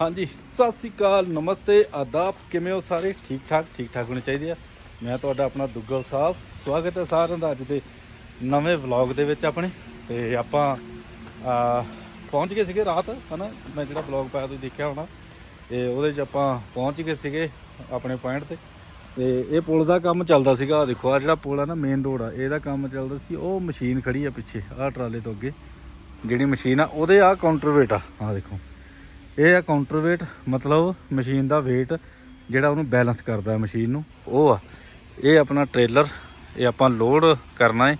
ਹਾਂਜੀ, ਸਤਿ ਸ੍ਰੀ ਅਕਾਲ, ਨਮਸਤੇ, ਆਦਾਬ, ਕਿਵੇਂ ਹੋ ਸਾਰੇ? ਠੀਕ ਠਾਕ ਠੀਕ ਠਾਕ ਹੋਣੇ ਚਾਹੀਦੇ ਆ। ਮੈਂ ਤੁਹਾਡਾ ਆਪਣਾ ਦੁੱਗਲ ਸਾਹਿਬ, ਸਵਾਗਤ ਹੈ ਸਾਰਿਆਂ ਦਾ ਅੱਜ ਦੇ ਨਵੇਂ ਵਲੌਗ ਦੇ ਵਿੱਚ ਆਪਣੇ। ਤੇ ਆਪਾਂ ਪਹੁੰਚ ਗਏ ਸੀਗੇ ਰਾਤ, ਹਨਾ? ਮੈਂ ਜਿਹੜਾ ਵਲੌਗ ਪਾਇਆ ਤੁਸੀਂ ਦੇਖਿਆ ਹੋਣਾ। ਤੇ ਉਹਦੇ 'ਚ ਆਪਾਂ ਪਹੁੰਚ ਗਏ ਸੀਗੇ ਆਪਣੇ ਪੁਆਇੰਟ ਤੇ। ਤੇ ਇਹ ਪੁਲ ਦਾ ਕੰਮ ਚੱਲਦਾ ਸੀਗਾ। ਆਹ ਦੇਖੋ ਆ ਜਿਹੜਾ ਪੁਲ ਆ ਨਾ ਮੇਨ ਰੋਡ ਆ, ਇਹਦਾ ਕੰਮ ਚੱਲਦਾ ਸੀ। ਉਹ ਮਸ਼ੀਨ ਖੜੀ ਆ ਪਿੱਛੇ, ਆਹ ਟਰਾਲੇ ਤੋਂ ਅੱਗੇ। ਜਿਹੜੀ ਮਸ਼ੀਨ ਆ, ਉਹਦੇ ਆ ਕਾਊਂਟਰਵੇਟ ਆ। ਆਹ ਦੇਖੋ। ਇਹ ਆ ਕਾਊਂਟਰ ਕਾਊਂਟਰਵੇਟ ਮਤਲਬ ਮਸ਼ੀਨ ਦਾ weight ਜਿਹੜਾ ਉਹਨੂੰ ਬੈਲੈਂਸ ਕਰਦਾ ਹੈ ਮਸ਼ੀਨ ਨੂੰ। ਉਹ ਆ ਇਹ ਆਪਣਾ ਟ੍ਰੇਲਰ ਇਹ ਆਪਾਂ ਲੋਡ ਕਰਨਾ ਹੈ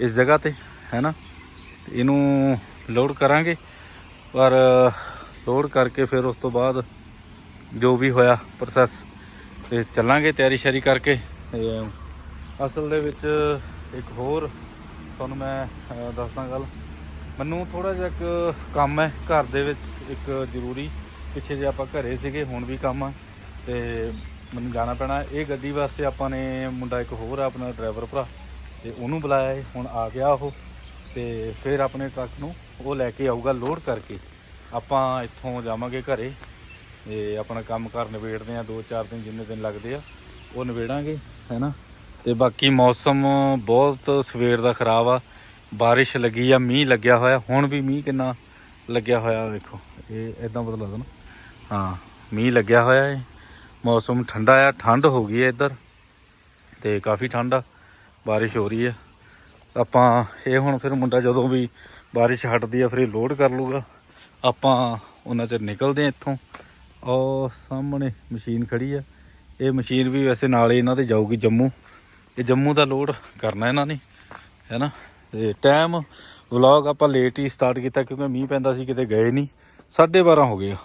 ਇਸ ਜਗ੍ਹਾ ਤੇ ਹੈ ਨਾ? ਇਹਨੂੰ ਲੋਡ ਕਰਾਂਗੇ ਪਰ ਲੋਡ ਕਰਕੇ ਫਿਰ ਉਸ ਤੋਂ ਬਾਅਦ ਜੋ ਵੀ ਹੋਇਆ ਪ੍ਰੋਸੈਸ ਤੇ ਚੱਲਾਂਗੇ ਤਿਆਰੀ ਸ਼ਰੀ ਕਰਕੇ। ਅਸਲ ਦੇ ਵਿੱਚ ਇੱਕ ਹੋਰ ਤੁਹਾਨੂੰ ਮੈਂ ਅਹ, ਦੱਸਦਾ ਗੱਲ। ਮੈਨੂੰ ਥੋੜਾ ਜਿਹਾ ਇੱਕ ਕੰਮ ਹੈ ਘਰ ਦੇ ਵਿੱਚ, ਇੱਕ ਜ਼ਰੂਰੀ। ਪਿੱਛੇ ਜੇ ਆਪਾਂ ਘਰੇ ਸੀਗੇ, ਹੁਣ ਵੀ ਕੰਮ ਆ, ਤੇ ਮੈਨੂੰ ਜਾਣਾ ਪੈਣਾ ਇਹ ਗੱਡੀ ਵਾਸਤੇ ਆਪਾਂ ਨੇ ਮੁੰਡਾ ਇੱਕ ਹੋਰ ਆ, ਆਪਣਾ ਡਰਾਈਵਰ ਭਰਾ, ਤੇ ਉਹਨੂੰ ਬੁਲਾਇਆ ਹੈ। ਹੁਣ ਆ ਗਿਆ ਉਹ, ਤੇ ਫਿਰ ਆਪਣੇ ਟਰੱਕ ਨੂੰ ਉਹ ਲੈ ਕੇ ਆਊਗਾ ਲੋਡ ਕਰਕੇ। ਆਪਾਂ ਇੱਥੋਂ ਜਾਵਾਂਗੇ ਘਰੇ, ਤੇ ਆਪਣਾ ਕੰਮ ਕਰ ਨਿਬੇੜਦੇ ਆ 2-4 ਦਿਨ ਜਿੰਨੇ ਦਿਨ ਲੱਗਦੇ ਆ, ਉਹ ਨਿਬੇੜਾਂਗੇ ਹੈਨਾ ਤੇ ਬਾਕੀ ਮੌਸਮ ਬਹੁਤ ਸਵੇਰ ਦਾ ਖਰਾਬ ਆ। ਬਾਰਿਸ਼ ਲੱਗੀ ਆ, ਮੀਂਹ ਲੱਗਿਆ ਹੋਇਆ, ਹੁਣ ਵੀ ਮੀਂਹ ਕਿੰਨਾ ਲੱਗਿਆ ਹੋਇਆ, ਵੇਖੋ। ਇਹ ਇਦਾਂ ਪਤਾ ਲੱਗਦਾ ਨਾ। ਹਾਂ, ਮੀਂਹ ਲੱਗਿਆ ਹੋਇਆ ਹੈ ਮੌਸਮ ਠੰਡਾ ਆ, ਠੰਡ ਹੋ ਗਈ ਹੈ ਇੱਧਰ, ਤੇ ਕਾਫੀ ਠੰਡ ਆ, ਬਾਰਿਸ਼ ਹੋ ਰਹੀ ਹੈ ਆਪਾਂ, ਇਹ ਹੁਣ ਫਿਰ ਮੁੰਡਾ ਜਦੋਂ ਵੀ ਬਾਰਿਸ਼ ਹਟਦੀ ਆ, ਫਿਰ ਇਹ ਲੋਡ ਕਰ ਲੂਗਾ। ਆਪਾਂ ਉਹਨਾਂ ਚਿਰ ਨਿਕਲਦੇ ਆ ਇੱਥੋਂ। ਉਹ ਸਾਹਮਣੇ ਮਸ਼ੀਨ ਖੜੀ ਆ। ਇਹ ਮਸ਼ੀਨ ਵੀ ਵੈਸੇ ਨਾਲ ਹੀ ਇਹਨਾਂ 'ਤੇ ਜਾਊਗੀ ਜੰਮੂ। ਇਹ ਜੰਮੂ ਦਾ ਲੋਡ ਕਰਨਾ ਇਹਨਾਂ ਨੇ ਹੈਨਾ ਤੇ ਟਾਈਮ ਵਲੌਗ ਆਪਾਂ ਲੇਟ ਹੀ ਸਟਾਰਟ ਕੀਤਾ ਕਿਉਂਕਿ ਮੀਂਹ ਪੈਂਦਾ ਸੀ, ਕਿਤੇ ਗਏ ਨਹੀਂ 12:30 ਹੋ ਗਏ ਆ।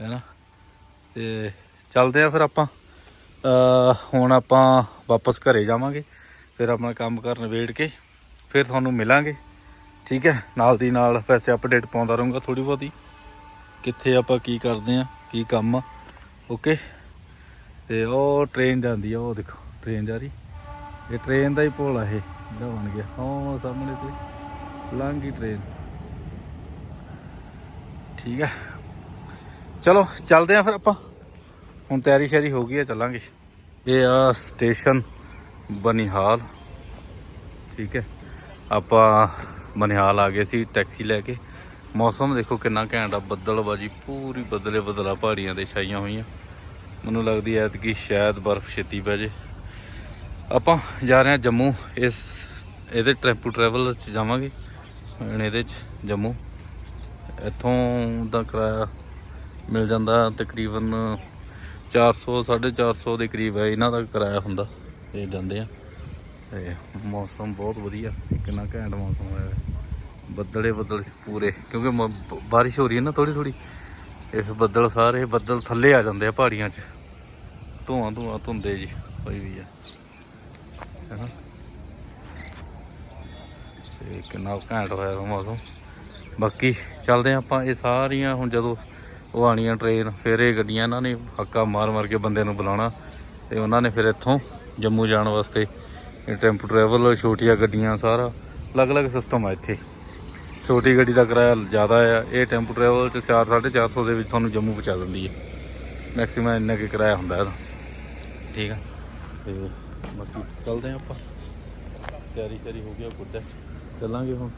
ਹੈਨਾ ਤੇ ਚੱਲਦੇ ਆ ਫਿਰ ਆਪਾਂ। ਹੁਣ ਆਪਾਂ ਵਾਪਸ ਘਰੇ ਜਾਵਾਂਗੇ। ਫਿਰ ਆਪਣਾ ਕੰਮ ਕਰਨ ਨਿਬੇੜ ਕੇ ਫਿਰ ਤੁਹਾਨੂੰ ਮਿਲਾਂਗੇ। ਠੀਕ ਹੈ? ਨਾਲ ਦੀ ਨਾਲ ਵੈਸੇ ਅਪਡੇਟ ਪਾਉਂਦਾ ਰਹੂੰਗਾ ਥੋੜੀ ਬਹੁਤੀ। ਕਿੱਥੇ ਆਪਾਂ ਕੀ ਕਰਦੇ ਆ, ਕੀ ਕੰਮ ਆ। ਓਕੇ ਤੇ ਉਹ ਟ੍ਰੇਨ ਜਾਂਦੀ ਆ, ਉਹ ਦੇਖੋ। ਟ੍ਰੇਨ ਜਾ ਰਹੀ। ਇਹ ਟ੍ਰੇਨ ਦਾ ਹੀ ਪੁਲ ਆ ਇਹ। ਜਿਹੜਾ ਬਣ ਗਿਆ। ਉਹ ਸਾਹਮਣੇ ਤੇ ਲੰਘ ਟ੍ਰੇਨ ਠੀਕ ਹੈ ਚਲੋ, ਚੱਲਦੇ ਆ ਫਿਰ ਆਪਾਂ। ਹੁਣ ਤਿਆਰੀ ਸ਼ੈਰੀ ਹੋ ਗਈ ਹੈ ਚੱਲਾਂਗੇ। ਇਹ ਆ ਸਟੇਸ਼ਨ ਬਨਿਹਾਲ। ਠੀਕ ਹੈ। ਆਪਾਂ ਬਨਿਹਾਲ ਆ ਗਏ ਸੀ ਟੈਕਸੀ ਲੈ ਕੇ। ਮੌਸਮ ਦੇਖੋ ਕਿੰਨਾ ਘੈਂਟ ਆ, ਬੱਦਲਬਾਜੀ, ਪੂਰੀ ਬਦਲੇ ਬਦਲਾ ਪਹਾੜੀਆਂ ਤੇ ਛਾਈਆਂ ਹੋਈਆਂ। ਮੈਨੂੰ ਲੱਗਦੀ ਐ ਕਿ ਸ਼ਾਇਦ ਬਰਫ਼ ਛੇਤੀ ਪੈ ਜੇ। ਆਪਾਂ ਜਾ ਰਹੇ ਹਾਂ ਜੰਮੂ, ਇਸ ਇਹਦੇ ਟੈਂਪੂ ਟਰੈਵਲ ਚ ਜਾਵਾਂਗੇ, ਹੁਣ ਇਹਦੇ ਚ, ਜੰਮੂ। ਇੱਥੋਂ ਦਾ ਕਿਰਾਇਆ ਮਿਲ ਜਾਂਦਾ ਤਕਰੀਬਨ 400 450 ਦੇ ਕਰੀਬ ਹੈ, ਇਹਨਾਂ ਦਾ ਕਿਰਾਇਆ ਹੁੰਦਾ, ਇਹ ਜਾਂਦੇ ਆ। ਤੇ ਮੌਸਮ ਬਹੁਤ ਵਧੀਆ, ਕਿੰਨਾ ਘੈਂਟ ਮੌਸਮ ਹੋਇਆ ਹੈ। ਬੱਦਲੇ ਬੱਦਲ ਪੂਰੇ, ਕਿਉਂਕਿ ਮ- ਬਾਰਿਸ਼ ਹੋ ਰਹੀ ਹੈ ਨਾ ਥੋੜੀ ਥੋੜੀ ਇਹ ਬੱਦਲ ਸਾਰੇ ਬੱਦਲ ਥੱਲੇ ਆ ਜਾਂਦੇ ਆ ਪਹਾੜੀਆਂ 'ਚ। ਧੂਆਂ ਧੂਆਂ ਧੁੰਦੇ ਜੀ, ਕੋਈ ਵੀ ਆ। ਹੈਨਾ। ਤੇ ਕਿੰਨਾ ਘੈਂਟ ਹੋਇਆ ਮੌਸਮ। ਬਾਕੀ ਚੱਲਦੇ ਹਾਂ ਆਪਾਂ ਇਹ ਸਾਰੀਆਂ ਹੁਣ ਜਦੋਂ ਉਹ ਆਣੀਆਂ ਟ੍ਰੇਨ ਫਿਰ ਇਹ ਗੱਡੀਆਂ ਇਹਨਾਂ ਨੇ ਹੱਕਾ ਮਾਰ ਮਾਰ ਕੇ ਬੰਦੇ ਨੂੰ ਬੁਲਾਉਣਾ ਤੇ ਉਹਨਾਂ ਨੇ ਫਿਰ ਇੱਥੋਂ ਜੰਮੂ ਜਾਣ ਵਾਸਤੇ ਇਹ ਟੈਂਪੂ ਟਰੈਵਲ ਛੋਟੀਆਂ ਗੱਡੀਆਂ ਸਾਰਾ ਅਲੱਗ-ਅਲੱਗ ਸਿਸਟਮ ਆ ਇੱਥੇ। ਛੋਟੀ ਗੱਡੀ ਦਾ ਕਿਰਾਇਆ ਜ਼ਿਆਦਾ ਆ, ਇਹ ਟੈਂਪੂ ਟਰੈਵਲ ਚ 4 450 ਦੇ ਵਿੱਚ ਤੁਹਾਨੂੰ ਜੰਮੂ ਪਹੁੰਚਾ ਦਿੰਦੀ ਹੈ। ਮੈਕਸਿਮਮ ਇੰਨਾ ਕੁ ਕਿਰਾਇਆ ਹੁੰਦਾ ਇਹਦਾ। ਠੀਕ ਆ? ਤੇ ਬਾਕੀ ਚੱਲਦੇ ਆ ਆਪਾਂ। ਤਿਆਰੀ ਸ਼ਰੀ ਹੋ ਗਈ ਆ ਚੱਲਾਂਗੇ ਹੁਣ।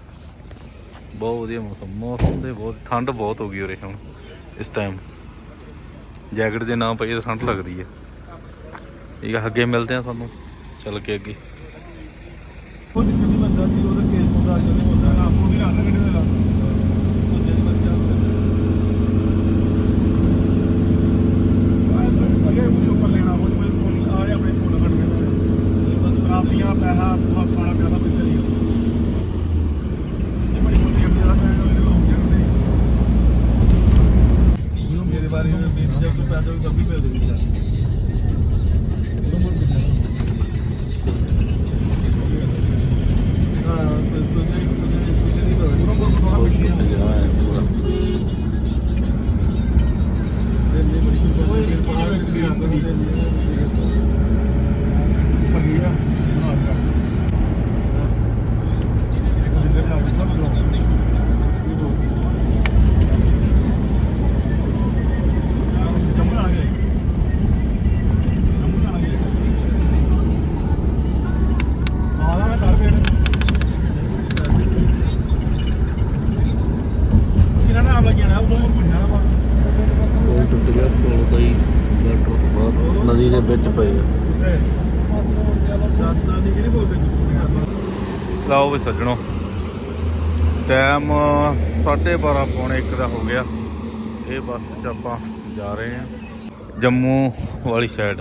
ਬਹੁਤ ਵਧੀਆ ਮੌਸਮ ਮੌਸਮ ਦੇ ਬਹੁਤ, ਠੰਡ ਬਹੁਤ ਹੋ ਗਈ ਉਰੇ ਹੁਣ, ਇਸ ਟਾਈਮ ਜੈਕਟ ਦੇ ਨਾ ਪਈ ਤਾਂ ਠੰਡ ਲੱਗਦੀ ਹੈ ਠੀਕ ਹੈ ਅੱਗੇ ਮਿਲਦੇ ਆ ਤੁਹਾਨੂੰ, ਚੱਲ ਕੇ ਅੱਗੇ ਉਹ ਜਿੱਥੇ ਵੀ ਬੰਦਾ ਸੀ ਉਹਦਾ ਕੇਸ ਹੁੰਦਾ ਜਦੋਂ ਹੁੰਦਾ ਨਾ ਆਪੋ ਵੀ ਰਾਤ ਕੱਢਦੇ ਲਾ ਦੂਜੇ ਦੀ ਮਰਜ਼ੀ ਆ ਆਇਆ ਬਸ ਅਗੇ ਕੁਝ ਉੱਪਰ ਲੈਣਾ ਉਹ ਕੋਈ ਫੋਨ ਆ ਰਿਹਾ ਆਪਣੇ ਫੋਨ ਕੱਢ ਕੇ ਇਹ ਪੈਸਾ ਪੂਰਾ ਜਾਣਾ ਉਦੋਂ ਪੁੱਛਣਾ ਵਾ। ਕੋਈ ਟੁੱਟ ਗਿਆ ਕੋਲ ਕੋਈ ਲੈਟਰ ਤੋਂ ਬਾਅਦ ਨਦੀ ਦੇ ਵਿੱਚ ਪਏ ਆ। ਦਾਦਾ ਦੀ ਕਿਹੜੀ ਬੋਲਦੇ ਲਓ ਵੀ ਸੱਜਣੋ ਟਾਈਮ 12:30 ਪੌਣੇ 1 ਦਾ ਹੋ ਗਿਆ। ਇਹ ਬੱਸ 'ਚ ਆਪਾਂ ਜਾ ਰਹੇ ਹਾਂ ਜੰਮੂ ਵਾਲੀ ਸਾਈਡ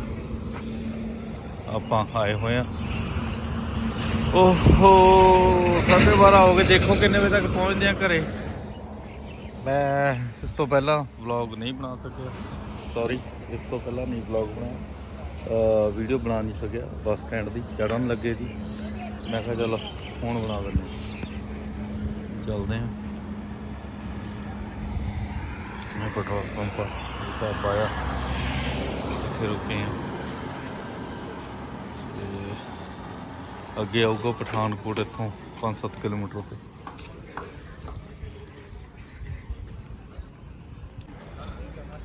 ਆਪਾਂ ਆਏ ਹੋਏ ਆ ਓਹੋ 12:30 ਹੋ ਗਏ ਦੇਖੋ ਕਿੰਨੇ ਵਜੇ ਤੱਕ ਪਹੁੰਚਦੇ ਆ ਘਰੇ। ਮੈਂ ਇਸ ਤੋਂ ਪਹਿਲਾਂ ਵਲੌਗ ਨਹੀਂ ਬਣਾ ਸਕਿਆ। ਸੌਰੀ ਇਸ ਤੋਂ ਪਹਿਲਾਂ ਨਹੀਂ ਵਲੌਗ ਬਣਾਇਆ। ਵੀਡੀਓ ਬਣਾ ਨਹੀਂ ਸਕਿਆ ਬੱਸ ਸਟੈਂਡ ਦੀ ਚੜਨ ਲੱਗੇ ਸੀ ਮੈਂ ਕਿਹਾ ਚਲੋ ਹੁਣ ਬਣਾ ਲੈਂਦੇ ਚੱਲਦੇ ਹਾਂ। ਮੈਂ ਪੈਟਰੋਲ ਪੰਪ ਦਾ ਪਾਇਆ। ਫਿਰ ਰੁਕੇ ਹਾਂ। ਤੇ ਅੱਗੇ ਆਊਗਾ ਪਠਾਨਕੋਟ ਇੱਥੋਂ 5-7 ਕਿਲੋਮੀਟਰ ਤੇ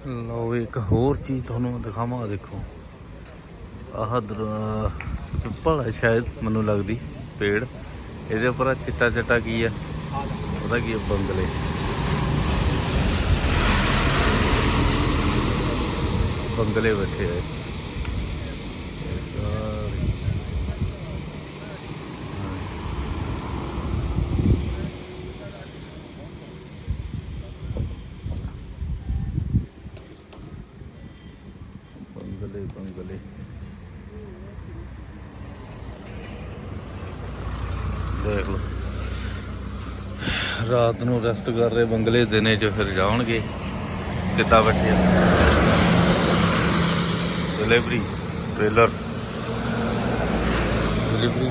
ਲਓ ਇੱਕ ਹੋਰ ਚੀਜ਼ ਤੁਹਾਨੂੰ ਦਿਖਾਵਾਂ ਦੇਖੋ। ਆਹ ਦਰ- ਪਿੱਪਲ ਹੈ ਸ਼ਾਇਦ ਮੈਨੂੰ ਲੱਗਦੀ, ਪੇੜ। ਇਹਦੇ ਉੱਪਰ ਚਿੱਟਾ ਚਿੱਟਾ ਕੀ ਹੈ ਪਤਾ ਕੀ ਹੈ ਬੰਗਲੇ। ਬੰਗਲੇ ਬੈਠੇ ਆ ਇਹ ਸਾਰੇ। ਬੰਗਲੇ ਬੰਗਲੇ ਦੇਖ ਲਓ ਰਾਤ ਨੂੰ ਰੈਸਟ ਕਰ ਰਹੇ, ਬੰਗਲੇ ਦਿਨੇ ਚ ਫਿਰ ਜਾਣਗੇ ਕਿੱਦਾਂ ਬੈਠੇ ਡਿਲੀਵਰੀ ਟ੍ਰੇਲਰ ਡਿਲੀਵਰੀ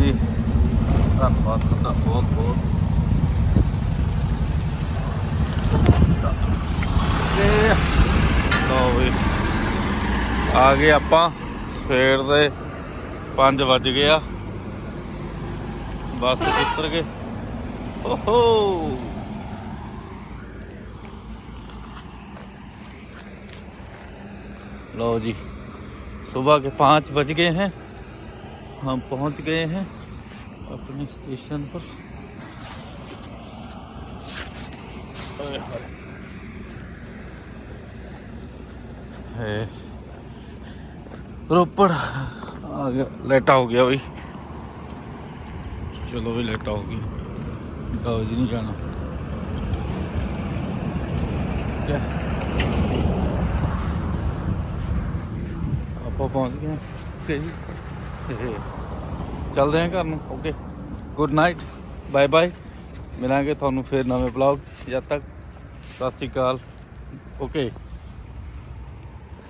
ਜੀ ਧੰਨਵਾਦ ਤੁਹਾਡਾ ਬਹੁਤ ਬਹੁਤ ਤੇ ਲਓ ਵੀ ਆ ਗਏ ਆਪਾਂ ਸਵੇਰ ਦੇ 5 ਵੱਜ ਗਏ ਆ ਬੱਸ ਤੋਂ ਉਤਰ ਗਏ ਓਹੋ लो जी सुबह के पाँच बज गए हैं हम पहुँच गए हैं अपने स्टेशन पर। रोपड़। आ गया। लेटा हो गया भाई। चलो भाई, लेटा हो गया। गाँव जी, नहीं जाना। आप पहुँच गए कहीं ਤੇ ਚੱਲਦੇ ਹਾਂ ਘਰ ਨੂੰ। Okay good night bye bye ਮਿਲਾਂਗੇ ਤੁਹਾਨੂੰ ਫੇਰ ਨਵੇਂ ਬਲੌਗ 'ਚ। ਜਦ ਤੱਕ। ਸਤਿ ਸ਼੍ਰੀ ਅਕਾਲ। ਓਕੇ